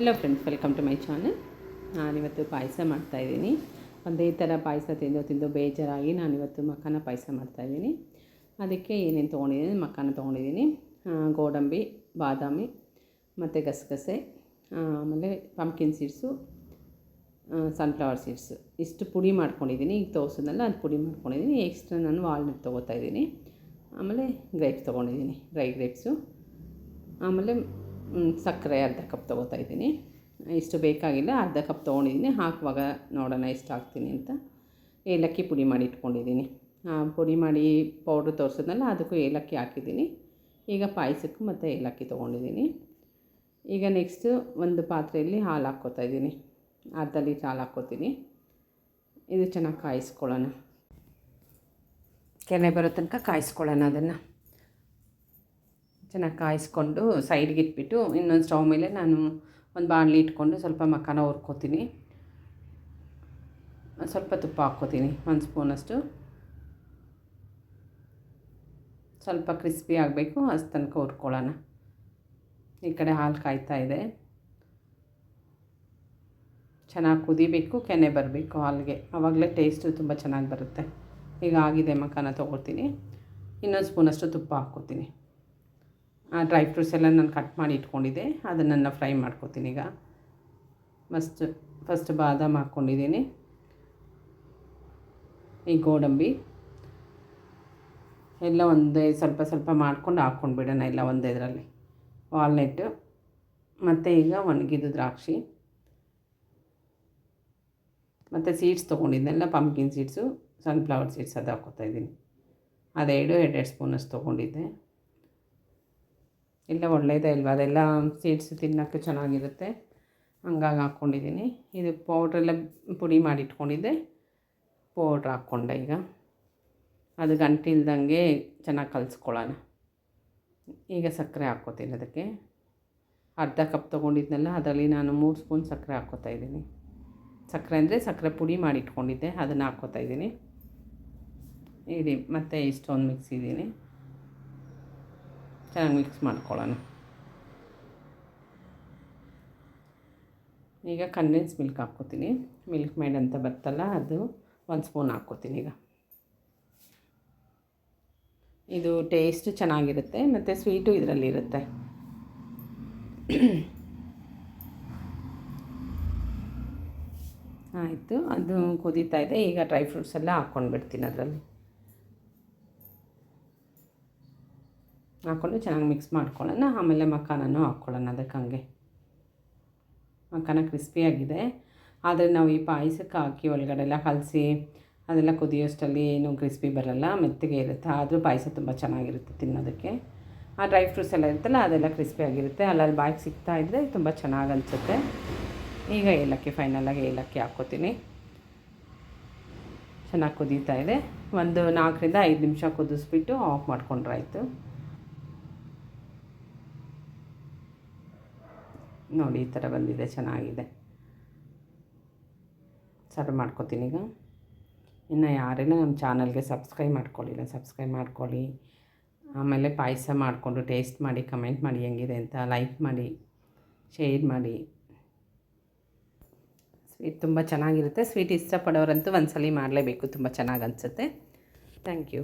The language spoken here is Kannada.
Hello friends welcome to my channel ನಾನಿವತ್ತು ಪಾಯಸ ಮಾಡ್ತಾಯಿದ್ದೀನಿ ಒಂದೇ ಥರ ಪಾಯಸ ತಿಂದು ತಿಂದು ಬೇಜಾರಾಗಿ ನಾನಿವತ್ತು ಮಕ್ಕನ ಪಾಯಸ ಮಾಡ್ತಾಯಿದ್ದೀನಿ ಅದಕ್ಕೆ ಏನೇನು ತೊಗೊಂಡಿದ್ದೀನಿ ಮಕ್ಕನ ತೊಗೊಂಡಿದ್ದೀನಿ. ಗೋಡಂಬಿ, ಬಾದಾಮಿ, ಮತ್ತು ಗಸಗಸೆ ಆಮೇಲೆ ಪಂಪ್ಕಿನ್ ಸೀಡ್ಸು ಸನ್ಫ್ಲವರ್ ಸೀಡ್ಸು ಇಷ್ಟು ಪುಡಿ ಮಾಡ್ಕೊಂಡಿದ್ದೀನಿ. ಈಗ ತೋರಿಸೋದಲ್ಲ, ಅದು ಪುಡಿ ಮಾಡ್ಕೊಂಡಿದ್ದೀನಿ. ಎಕ್ಸ್ಟ್ರಾ ನಾನು ವಾಲ್ನಟ್ ತೊಗೋತಾ ಇದ್ದೀನಿ. ಆಮೇಲೆ ಗ್ರೇಪ್ಸ್ ತೊಗೊಂಡಿದ್ದೀನಿ. ಡ್ರೈ ಗ್ರೇಪ್ಸು ಆಮೇಲೆ ಸಕ್ಕರೆ ಅರ್ಧ ಕಪ್ ತೊಗೋತಾ ಇದ್ದೀನಿ. ಇಷ್ಟು ಬೇಕಾಗಿಲ್ಲ, ಅರ್ಧ ಕಪ್ ತೊಗೊಂಡಿದ್ದೀನಿ. ಹಾಕುವಾಗ ನೋಡೋಣ ಎಷ್ಟು ಹಾಕ್ತೀನಿ ಅಂತ. ಏಲಕ್ಕಿ ಪುಡಿ ಮಾಡಿ ಇಟ್ಕೊಂಡಿದ್ದೀನಿ. ಪುಡಿ ಮಾಡಿ ಪೌಡ್ರ್ ತೋರಿಸಿದ್ನಲ್ಲ, ಅದಕ್ಕೂ ಏಲಕ್ಕಿ ಹಾಕಿದ್ದೀನಿ. ಈಗ ಪಾಯಸಕ್ಕೂ ಮತ್ತು ಏಲಕ್ಕಿ ತೊಗೊಂಡಿದ್ದೀನಿ. ಈಗ ನೆಕ್ಸ್ಟು ಒಂದು ಪಾತ್ರೆಯಲ್ಲಿ ಹಾಲು ಹಾಕ್ಕೋತಾ ಇದ್ದೀನಿ. ಅರ್ಧ ಲೀಟ್ರ್ ಹಾಲು ಹಾಕ್ಕೋತೀನಿ. ಇದು ಚೆನ್ನಾಗಿ ಕಾಯಿಸ್ಕೊಳ್ಳೋಣ. ಕೆನೆ ಬರೋ ತನಕ ಕಾಯಿಸ್ಕೊಳ್ಳೋಣ ಅದನ್ನು. ಚೆನ್ನಾಗಿ ಕಾಯಿಸ್ಕೊಂಡು ಸೈಡ್ಗೆ ಇಟ್ಬಿಟ್ಟು ಇನ್ನೊಂದು ಸ್ಟವ್ ಮೇಲೆ ನಾನು ಒಂದು ಬಾಣಲಿ ಇಟ್ಕೊಂಡು ಸ್ವಲ್ಪ ಮಖಾನ ಹುರ್ಕೋತೀನಿ. ಸ್ವಲ್ಪ ತುಪ್ಪ ಹಾಕ್ಕೋತೀನಿ, ಒಂದು ಸ್ಪೂನಷ್ಟು. ಸ್ವಲ್ಪ ಕ್ರಿಸ್ಪಿ ಆಗಬೇಕು, ಅಷ್ಟು ತನಕ ಹುರ್ಕೊಳ್ಳೋಣ. ಈ ಕಡೆ ಹಾಲು ಕಾಯ್ತಾ ಇದೆ. ಚೆನ್ನಾಗಿ ಕುದಿಬೇಕು, ಕೆನೆ ಬರಬೇಕು ಹಾಲಿಗೆ. ಆವಾಗಲೇ ಟೇಸ್ಟು ತುಂಬ ಚೆನ್ನಾಗಿ ಬರುತ್ತೆ. ಈಗ ಆಗಿದೆ ಮಖಾನ ತೊಗೊಳ್ತೀನಿ. ಇನ್ನೊಂದು ಸ್ಪೂನಷ್ಟು ತುಪ್ಪ ಹಾಕ್ಕೋತೀನಿ. ಡ್ರೈ ಫ್ರೂಟ್ಸ್ ಎಲ್ಲ ನಾನು ಕಟ್ ಮಾಡಿ ಇಟ್ಕೊಂಡಿದ್ದೆ. ಅದನ್ನು ಫ್ರೈ ಮಾಡ್ಕೊತೀನಿ ಈಗ. ಮಸ್ಟ್ ಫಸ್ಟ್ ಬಾದಾಮ್ ಹಾಕ್ಕೊಂಡಿದ್ದೀನಿ ಈ ಗೋಡಂಬಿ. ಎಲ್ಲ ಒಂದೇ ಸ್ವಲ್ಪ ಸ್ವಲ್ಪ ಮಾಡ್ಕೊಂಡು ಹಾಕ್ಕೊಂಡ್ಬಿಡೋಣ ಎಲ್ಲ ಒಂದೇ ಇದರಲ್ಲಿ ವಾಲ್ನೆಟ್ಟು ಮತ್ತು ಈಗ ಒಣಗಿದ ದ್ರಾಕ್ಷಿ. ಮತ್ತು ಸೀಡ್ಸ್ ತೊಗೊಂಡಿದ್ದೆಲ್ಲ ಪಂಪ್ಕಿನ್ ಸೀಡ್ಸು ಸನ್ಫ್ಲವರ್ ಸೀಡ್ಸ್ ಅದು ಹಾಕ್ಕೊತಾ ಇದ್ದೀನಿ. ಅದೆರಡು, ಎರಡೆರಡು ಸ್ಪೂನಷ್ಟು ತೊಗೊಂಡಿದ್ದೆ. ಎಲ್ಲ ಒಳ್ಳೆಯದೇ ಇಲ್ವಾ ಅದೆಲ್ಲ ಸೀಡ್ಸ್ ತಿನ್ನೋಕ್ಕೆ ಚೆನ್ನಾಗಿರುತ್ತೆ. ಹಂಗಾಗಿ ಹಾಕ್ಕೊಂಡಿದ್ದೀನಿ. ಇದು ಪೌಡ್ರೆಲ್ಲ ಪುಡಿ ಮಾಡಿ ಇಟ್ಕೊಂಡಿದ್ದೆ ಪೌಡ್ರ್ ಹಾಕ್ಕೊಂಡೆ ಈಗ. ಅದು ಗಂಟಿಲ್ದಂಗೆ ಚೆನ್ನಾಗಿ ಕಲಿಸ್ಕೊಳ್ಳೋಣ. ಈಗ ಸಕ್ಕರೆ ಹಾಕ್ಕೋತೀನಿ ಅದಕ್ಕೆ. ಅರ್ಧ ಕಪ್ ತೊಗೊಂಡಿದ್ನಲ್ಲ, ಅದರಲ್ಲಿ ನಾನು ಮೂರು ಸ್ಪೂನ್ ಸಕ್ಕರೆ ಹಾಕ್ಕೋತಾ ಇದ್ದೀನಿ. ಸಕ್ಕರೆ ಅಂದರೆ ಸಕ್ಕರೆ ಪುಡಿ ಮಾಡಿ ಇಟ್ಕೊಂಡಿದ್ದೆ ಅದನ್ನು ಹಾಕ್ಕೋತಾ ಇದ್ದೀನಿ. ಇಡಿ ಮತ್ತು ಇಷ್ಟೊಂದು ಮಿಕ್ಸ್ ಇದ್ದೀನಿ. ಚೆನ್ನಾಗಿ ಮಿಕ್ಸ್ ಮಾಡ್ಕೊಳ್ಳೋಣ ಈಗ ಕಂಡೆನ್ಸ್ ಮಿಲ್ಕ್ ಹಾಕ್ಕೋತೀನಿ ಮಿಲ್ಕ್ ಮೇಡ್ ಅಂತ ಬರ್ತಲ್ಲ ಅದು ಒಂದು ಸ್ಪೂನ್ ಹಾಕ್ಕೋತೀನಿ ಈಗ ಇದು ಟೇಸ್ಟ್ ಚೆನ್ನಾಗಿರುತ್ತೆ ಮತ್ತು ಸ್ವೀಟು ಇದರಲ್ಲಿರುತ್ತೆ ಆಯಿತು ಅದು ಕುದೀತಾ ಇದೆ ಈಗ ಡ್ರೈ ಫ್ರೂಟ್ಸ್ ಎಲ್ಲ ಹಾಕ್ಕೊಂಡು ಬಿಡ್ತೀನಿ ಅದರಲ್ಲಿ ಹಾಕ್ಕೊಂಡು ಚೆನ್ನಾಗಿ ಮಿಕ್ಸ್ ಮಾಡ್ಕೊಳ್ಳೋಣ. ಆಮೇಲೆ ಮಖಾನೂ ಹಾಕ್ಕೊಳ್ಳೋಣ ಅದಕ್ಕೆ ಹಂಗೆ. ಮಖಾನ ಕ್ರಿಸ್ಪಿಯಾಗಿದೆ ಆದರೆ ನಾವು ಈ ಪಾಯಸಕ್ಕೆ ಹಾಕಿ ಒಳಗಡೆ ಎಲ್ಲ ಕಲಸಿ, ಅದೆಲ್ಲ ಕುದಿಯೋಷ್ಟಲ್ಲಿ ಏನು ಕ್ರಿಸ್ಪಿ ಬರಲ್ಲ, ಮೆತ್ತಗೆ ಇರುತ್ತೆ. ಆದರೂ ಪಾಯಸ ತುಂಬ ಚೆನ್ನಾಗಿರುತ್ತೆ ತಿನ್ನೋದಕ್ಕೆ. ಆ ಡ್ರೈ ಫ್ರೂಟ್ಸ್ ಎಲ್ಲ ಇರುತ್ತಲ್ಲ, ಅದೆಲ್ಲ ಕ್ರಿಸ್ಪಿ ಆಗಿರುತ್ತೆ. ಅಲ್ಲಲ್ಲಿ ಬಾಯಿಗೆ ಸಿಗ್ತಾ ಇದ್ದರೆ ತುಂಬ ಚೆನ್ನಾಗಿ ಅನಿಸುತ್ತೆ. ಈಗ ಏಲಕ್ಕಿ ಫೈನಲಾಗಿ ಏಲಕ್ಕಿ ಹಾಕ್ಕೋತೀನಿ. ಚೆನ್ನಾಗಿ ಕುದೀತಾ ಇದೆ. ಒಂದು ನಾಲ್ಕರಿಂದ ಐದು ನಿಮಿಷ ಕುದಿಸ್ಬಿಟ್ಟು ಆಫ್ ಮಾಡ್ಕೊಂಡ್ರೆ ನೋಡಿ, ಈ ಥರ ಬಂದಿದೆ, ಚೆನ್ನಾಗಿದೆ. ಸರ್ವ್ ಮಾಡ್ಕೊತೀನಿ ಈಗ. ಇನ್ನು ಯಾರೇನು ನಮ್ಮ ಚಾನಲ್ಗೆ ಸಬ್ಸ್ಕ್ರೈಬ್ ಮಾಡ್ಕೊಳ್ಳಿಲ್ಲ ಸಬ್ಸ್ಕ್ರೈಬ್ ಮಾಡ್ಕೊಳ್ಳಿ. ಆಮೇಲೆ ಪಾಯಸ ಮಾಡಿಕೊಂಡು ಟೇಸ್ಟ್ ಮಾಡಿ ಕಮೆಂಟ್ ಮಾಡಿ ಹೆಂಗಿದೆ ಅಂತ ಲೈಕ್ ಮಾಡಿ ಶೇರ್ ಮಾಡಿ. ಸ್ವೀಟ್ ತುಂಬ ಚೆನ್ನಾಗಿರುತ್ತೆ. ಸ್ವೀಟ್ ಇಷ್ಟಪಡೋರಂತೂ ಒಂದ್ಸಲ ಮಾಡಲೇಬೇಕು. ತುಂಬ ಚೆನ್ನಾಗಿ ಅನಿಸುತ್ತೆ. Thank you